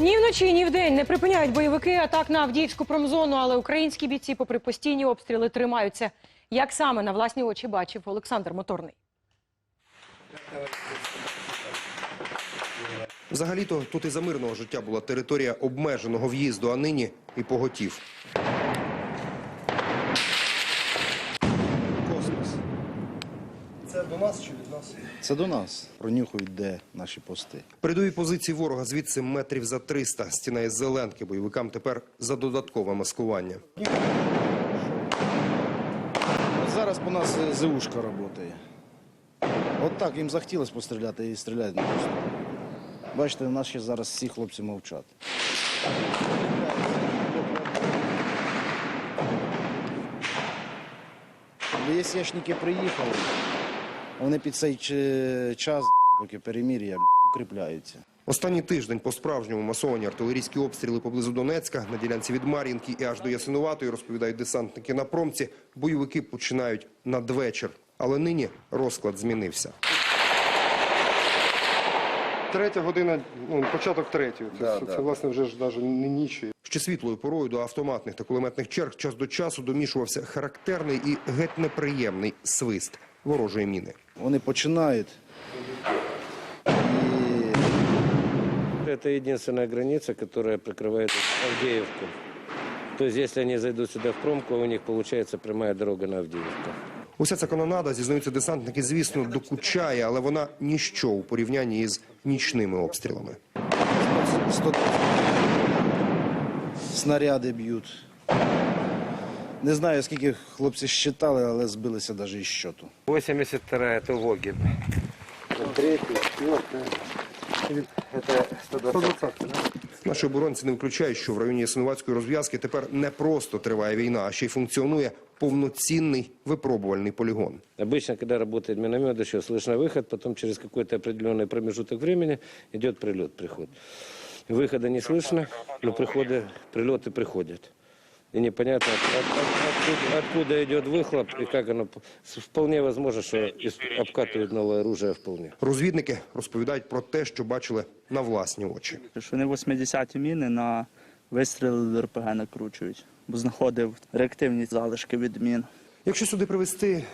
Ні вночі, ні вдень не припиняють бойовики атак на Авдіївську промзону, але українські бійці, попри постійні обстріли, тримаються. Як саме на власні очі бачив Олександр Моторний. Взагалі-то тут і за мирного життя була територія обмеженого в'їзду, а нині і поготів. Космос. Це до нас чи від нас? Це до нас. Пронюхують, де наші пости. Передові позиції ворога звідси метрів за 300. Стіна із зеленки. Бойовикам тепер за додаткове маскування. Зараз по нас е, ЗУшка працює. От так їм захотілося постріляти і стріляють на просто. Бачите, у нас ще зараз всі хлопці мовчать. ВСЯшники приїхали, вони під цей час, поки перемір'я, укріпляються. Останній тиждень по справжньому масовані артилерійські обстріли поблизу Донецька на ділянці від Мар'їнки і аж до Ясинуватої, розповідають десантники на промці. Бойовики починають надвечір. Але нині розклад змінився. Третя година, ну, початок третьої. Це, власне, вже ж навіть не ніч. Ще світлою порою до автоматних та кулеметних черг час до часу домішувався характерний і геть неприємний свист ворожої міни. Вони починають. І Это единственная граница, которая прикрывает Авдеевку. То есть, если они зайдут сюда в промку, у них получается прямая дорога на Авдеевку. Уся ця канонада, зізнаються десантники, звісно, докучає, але вона ніщо у порівнянні із нічними обстрілами. 100 снаряди б'ють. Не знаю, скільки хлопці щитали, але збилися навіть із щоту. 82 это Вогин. Наші оборонці не виключають, що в районі Ясинуватської розв'язки тепер не просто триває війна, а ще й функціонує повноцінний випробувальний полігон. Обычно, когда работает миномет, еще слышно выход, потом через какой-то определенный промежуток времени идет прилет, приход. Выхода не слышно, но приходы, прилеты приходят. И непонятно, от- от- откуда, откуда идет выхлоп и как оно... Вполне возможно, что из- обкатывают новое оружие вполне. Розвідники розповідають про те, що бачили на власні очі. що вони 80-ті міни на вистріли РПГ накручують, бо знаходив реактивні залишки від мін. Якщо сюди привезти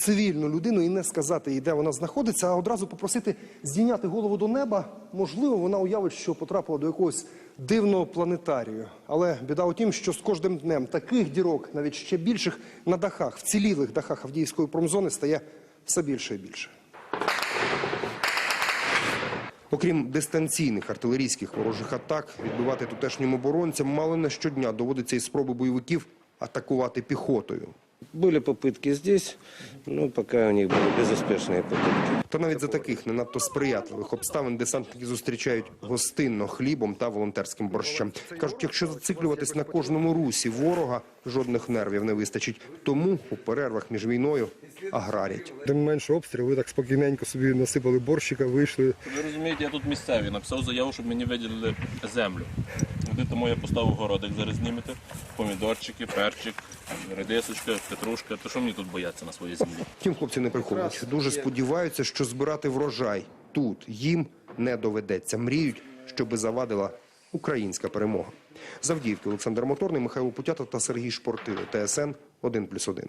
цивільну людину і не сказати їй, де вона знаходиться, а одразу попросити здійняти голову до неба, можливо, вона уявить, що потрапила до якогось дивного планетарію. Але біда у тім, що з кожним днем таких дірок, навіть ще більших, на дахах, вцілілих дахах Авдіївської промзони стає все більше і більше. Окрім дистанційних артилерійських ворожих атак, відбивати тутешнім оборонцям мало не щодня доводиться і спроби бойовиків атакувати піхотою. Были попытки здесь, но пока у них были безуспешные попытки. Та навіть за таких не надто сприятливих обставин десантники зустрічають гостинно хлібом та волонтерським борщем. Кажуть, якщо зациклюватись на кожному русі ворога, жодних нервів не вистачить. Тому у перервах між війною аграрять. Тим менше обстріл, ви так спокійненько собі насипали борщика, вийшли. Ви розумієте, я тут місцевий, написав заяву, щоб мені виділили землю. Де тому я поставив городик, зараз знімете. Помідорчики, перчик, редисочка, петрушка. То що мені тут бояться на своїй землі? Втім, хлопці не приховують. Дуже сподіваються, що збирати врожай тут їм не доведеться. Мріють, щоби завадила українська перемога. Завдіївки Олександр Моторний, Михайло Путята та Сергій Шпортило. ТСН 1+,1.